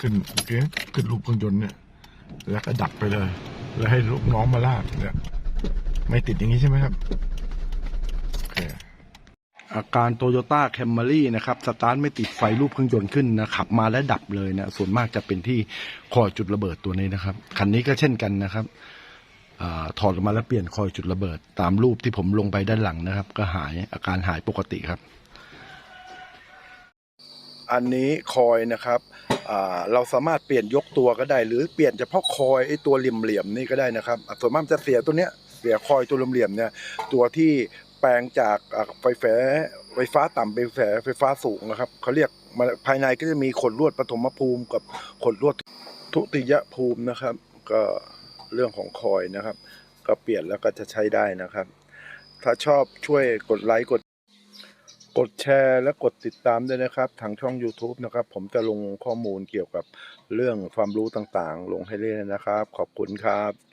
ขึ้นโอเคขึ้นรูปเครื่องยนต์เนี่ย แล้วก็ดับไปเลย แล้วให้ลูกน้องมาลากเนี่ยไม่ติดอย่างนี้ใช่ไหมครับโอเคอาการโตโยต้าแคม r รี่นะครับสตาร์ทไม่ติดไฟรูปเครื่องยนต์ขึ้นนะขับมาแล้วดับเลยนะส่วนมากจะเป็นที่คอยจุดระเบิดตัวนี้นะครับคันนี้ก็เช่นกันนะครับอาถอดออกมาแล้วเปลี่ยนคอยจุดระเบิด ตามรูปที่ผมลงไปด้านหลังนะครับ ก็หายอาการหายปกติครับ อันนี้คอยนะครับ เราสามารถเปลี่ยนยกตัวก็ได้ หรือเปลี่ยนเฉพาะคอยไอ้ตัวเหลี่ยมๆนี่ก็ได้นะครับส่วนมากมันจะเสียตัวเนี้ยเสียคอยตัวเหลี่ยมๆเนี่ยตัวที่แปลงจากไฟฟ้าไฟฟ้าต่ำเป็นไฟฟ้าไฟฟ้าสูงนะครับเขาเรียกภายในก็จะมีขดลวดปฐมภูมิกับขดลวดทุติยภูมินะครับ ก็เรื่องของคอยนะครับ ก็เปลี่ยนแล้วก็จะใช้ได้นะครับ ถ้าชอบช่วยกดไลค์กด กดแชร์และกดติดตามด้วยนะครับ ทางช่อง YouTube นะครับ ผมจะลงข้อมูลเกี่ยวกับเรื่องความรู้ต่างๆ ลงให้เรื่อยนะครับ ขอบคุณครับ